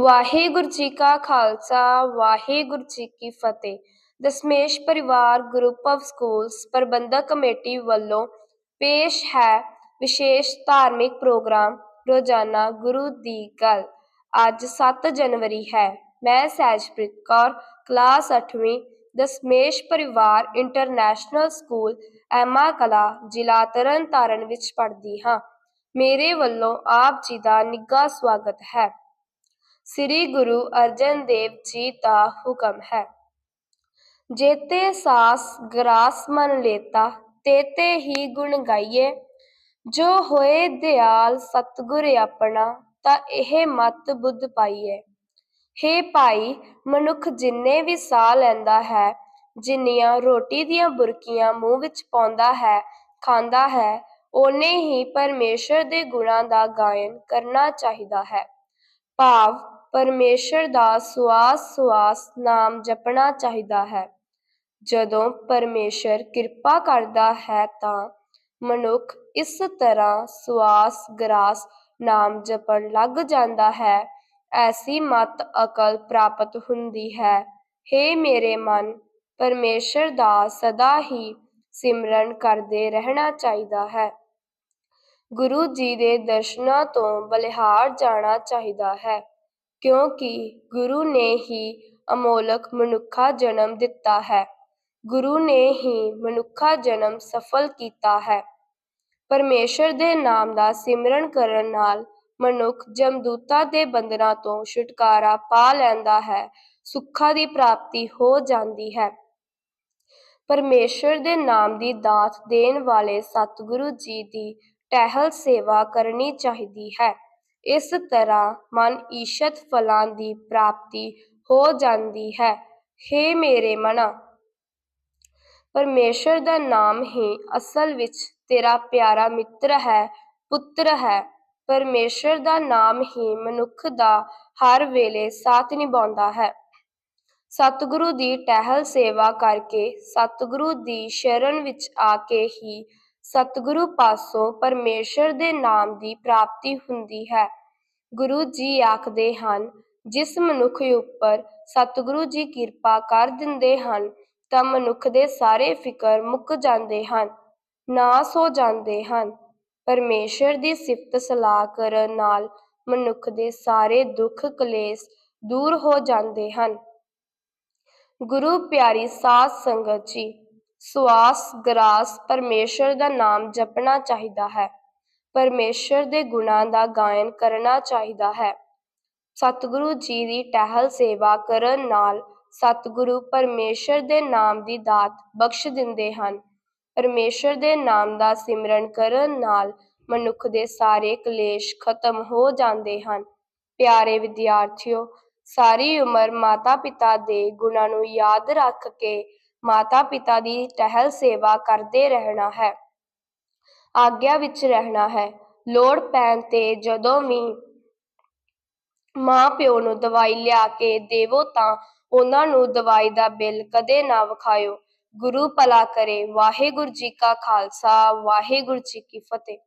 ਵਾਹਿਗੁਰੂ ਜੀ ਕਾ ਖਾਲਸਾ, ਵਾਹਿਗੁਰੂ ਜੀ ਕੀ ਫਤਿਹ। Dashmesh Parivar group of schools Parbandhak committee ਵੱਲੋਂ ਪੇਸ਼ ਹੈ ਵਿਸ਼ੇਸ਼ ਧਾਰਮਿਕ ਪ੍ਰੋਗਰਾਮ, ਰੋਜ਼ਾਨਾ ਗੁਰੂ ਦੀ ਗੱਲ। ਅੱਜ 7 ਜਨਵਰੀ ਹੈ। ਮੈਂ ਸਹਿਜਪ੍ਰੀਤ ਕੌਰ, ਕਲਾਸ 8ਵੀਂ Dasmesh Parivar international school Emma ਕਲਾ, ਜ਼ਿਲ੍ਹਾ ਤਰਨਤਾਰਨ ਵਿੱਚ ਪੜ੍ਹਦੀ ਹਾਂ। ਮੇਰੇ ਵੱਲੋਂ ਆਪ ਜੀ ਦਾ ਨਿੱਘਾ ਸਵਾਗਤ ਹੈ। ਸ੍ਰੀ ਗੁਰੂ ਅਰਜਨ ਦੇਵ ਜੀ ਦਾ ਹੁਕਮ ਹੈ। ਜੇਤੇ ਸਾਸ ਗਰਾਸ ਮਨ ਲੇਤਾ, ਤੇਤੇ ਹੀ ਗੁਣ ਗਾਈਏ। ਜੋ ਹੋਏ ਦਿਆਲ ਸਤਿਗੁਰ ਆਪਣਾ, ਤਾਂ ਇਹ ਮਤ ਬੁੱਧ ਪਾਈਏ। ਹੇ ਭਾਈ, ਮਨੁੱਖ ਜਿੰਨੇ ਵੀ ਸਾਹ ਲੈਂਦਾ ਹੈ, ਜਿੰਨੀਆਂ ਰੋਟੀ ਦੀਆਂ ਬੁਰਕੀਆਂ ਮੂੰਹ ਵਿੱਚ ਪਾਉਂਦਾ ਹੈ, ਖਾਂਦਾ ਹੈ, ਓਨੇ ਹੀ ਪਰਮੇਸ਼ਰ ਦੇ ਗੁਣਾਂ ਦਾ ਗਾਇਨ ਕਰਨਾ ਚਾਹੀਦਾ ਹੈ। ਭਾਵ ਪਰਮੇਸ਼ਰ ਦਾ ਸਵਾਸ ਸਵਾਸ ਨਾਮ ਜਪਣਾ ਚਾਹੀਦਾ ਹੈ। ਜਦੋਂ ਪਰਮੇਸ਼ਰ ਕਿਰਪਾ ਕਰਦਾ ਹੈ ਤਾਂ ਮਨੁੱਖ ਇਸ ਤਰ੍ਹਾਂ ਸਵਾਸ ਗਰਾਸ ਨਾਮ ਜਪਣ ਲੱਗ ਜਾਂਦਾ ਹੈ। ਐਸੀ ਮਤ ਅਕਲ ਪ੍ਰਾਪਤ ਹੁੰਦੀ ਹੈ। ਹੇ ਮੇਰੇ ਮਨ, ਪਰਮੇਸ਼ਰ ਦਾ ਸਦਾ ਹੀ ਸਿਮਰਨ ਕਰਦੇ ਰਹਿਣਾ ਚਾਹੀਦਾ ਹੈ। ਗੁਰੂ ਜੀ ਦੇ ਦਰਸ਼ਨਾਂ ਤੋਂ ਬਲਿਹਾਰ ਜਾਣਾ ਚਾਹੀਦਾ ਹੈ। ਕਿਉਂਕਿ ਗੁਰੂ ਨੇ ਹੀ ਅਮੋਲਕ ਮਨੁੱਖਾ ਜਨਮ ਦਿੱਤਾ ਹੈ। ਗੁਰੂ ਨੇ ਹੀ ਮਨੁੱਖਾ ਜਨਮ ਸਫਲ ਕੀਤਾ ਹੈ। ਪਰਮੇਸ਼ਰ ਦੇ ਨਾਮ ਦਾ ਸਿਮਰਨ ਕਰਨ ਨਾਲ ਮਨੁੱਖ ਜਮਦੂਤਾਂ ਦੇ ਬੰਧਨਾਂ ਤੋਂ ਛੁਟਕਾਰਾ ਪਾ ਲੈਂਦਾ ਹੈ, ਸੁੱਖਾਂ ਦੀ ਪ੍ਰਾਪਤੀ ਹੋ ਜਾਂਦੀ ਹੈ। ਪਰਮੇਸ਼ਰ ਦੇ ਨਾਮ ਦੀ ਦਾਤ ਦੇਣ ਵਾਲੇ ਸਤਿਗੁਰੂ ਜੀ ਦੀ ਟਹਿਲ ਸੇਵਾ ਕਰਨੀ ਚਾਹੀਦੀ ਹੈ। ਇਸ ਤਰ੍ਹਾਂ ਮਨ ਈਸ਼ਤ ਫਲਾਂ ਦੀ ਪ੍ਰਾਪਤੀ ਹੋ ਜਾਂਦੀ ਹੈ। ਹੇ ਮੇਰੇ ਮਨਾ, ਪਰਮੇਸ਼ਰ ਦਾ ਨਾਮ ਹੀ ਅਸਲ ਵਿੱਚ ਤੇਰਾ ਪਿਆਰਾ ਮਿੱਤਰ ਹੈ, ਪੁੱਤਰ ਹੈ। ਪਰਮੇਸ਼ਰ ਦਾ ਨਾਮ ਹੀ ਮਨੁੱਖ ਦਾ ਹਰ ਵੇਲੇ ਸਾਥ ਨਿਭਾਉਂਦਾ ਹੈ। ਸਤਿਗੁਰੂ ਦੀ ਟਹਿਲ ਸੇਵਾ ਕਰਕੇ ਸਤਿਗੁਰੂ ਦੀ ਸ਼ਰਨ ਵਿੱਚ ਆ ਕੇ ਹੀ ਸਤਿਗੁਰੂ ਪਾਸੋਂ ਪਰਮੇਸ਼ਰ ਦੇ ਨਾਮ ਦੀ ਪ੍ਰਾਪਤੀ ਹੁੰਦੀ ਹੈ। ਗੁਰੂ ਜੀ ਆਖਦੇ ਹਨ, ਜਿਸ ਮਨੁੱਖ ਉੱਪਰ ਸਤਿਗੁਰੂ ਜੀ ਕਿਰਪਾ ਕਰ ਦਿੰਦੇ ਹਨ, ਤਾਂ ਮਨੁੱਖ ਦੇ ਸਾਰੇ ਫਿਕਰ ਮੁੱਕ ਜਾਂਦੇ ਹਨ, ਨਾਸ ਹੋ ਜਾਂਦੇ ਹਨ। ਪਰਮੇਸ਼ਰ ਦੀ ਸਿਫਤ ਸਲਾਹ ਕਰਨ ਨਾਲ ਮਨੁੱਖ ਦੇ ਸਾਰੇ ਦੁੱਖ ਕਲੇਸ਼ ਦੂਰ ਹੋ ਜਾਂਦੇ ਹਨ। ਗੁਰੂ ਪਿਆਰੀ ਸਾਧ ਸੰਗਤ ਜੀ ਸਵਾਸ, ਗਰਾਸ ਪਰਮੇਸ਼ਰ ਦਾ ਨਾਮ ਜਪਣਾ ਚਾਹੀਦਾ ਹੈ। ਪਰਮੇਸ਼ਰ ਦੇ ਗੁਣਾਂ ਦਾ ਗਾਇਨ ਕਰਨਾ ਚਾਹੀਦਾ ਹੈ। ਸਤਿਗੁਰੂ ਜੀ ਦੀ ਟਹਿਲ ਸੇਵਾ ਕਰਨ ਨਾਲ ਸਤਿਗੁਰੂ ਪਰਮੇਸ਼ਰ ਦੇ ਨਾਮ ਦੀ ਦਾਤ ਬਖਸ਼ ਦਿੰਦੇ ਹਨ। ਪਰਮੇਸ਼ਰ ਦੇ ਨਾਮ ਦਾ ਸਿਮਰਨ ਕਰਨ ਨਾਲ ਮਨੁੱਖ ਦੇ ਸਾਰੇ ਕਲੇਸ਼ ਖਤਮ ਹੋ ਜਾਂਦੇ ਹਨ। ਪਿਆਰੇ ਵਿਦਿਆਰਥੀਓ, ਸਾਰੀ ਉਮਰ ਮਾਤਾ ਪਿਤਾ ਦੇ ਗੁਣਾਂ ਨੂੰ ਯਾਦ ਰੱਖ ਕੇ ਮਾਤਾ ਪਿਤਾ ਦੀ ਟਹਿਲ ਸੇਵਾ ਕਰਦੇ ਰਹਿਣਾ ਹੈ। ਆਗਿਆ ਵਿੱਚ ਰਹਿਣਾ ਹੈ। ਲੋੜ ਪੈਣ ਤੇ ਜਦੋਂ ਵੀ ਮਾਂ ਪਿਓ ਨੂੰ ਦਵਾਈ ਲਿਆ ਕੇ ਦੇਵੋ ਤਾਂ ਉਹਨਾਂ ਨੂੰ ਦਵਾਈ ਦਾ ਬਿੱਲ ਕਦੇ ਨਾ ਵਿਖਾਇਓ। ਗੁਰੂ ਭਲਾ ਕਰੇ। ਵਾਹਿਗੁਰੂ ਜੀ ਕਾ ਖਾਲਸਾ। ਵਾਹਿਗੁਰੂ ਜੀ ਕੀ ਫਤਿਹ।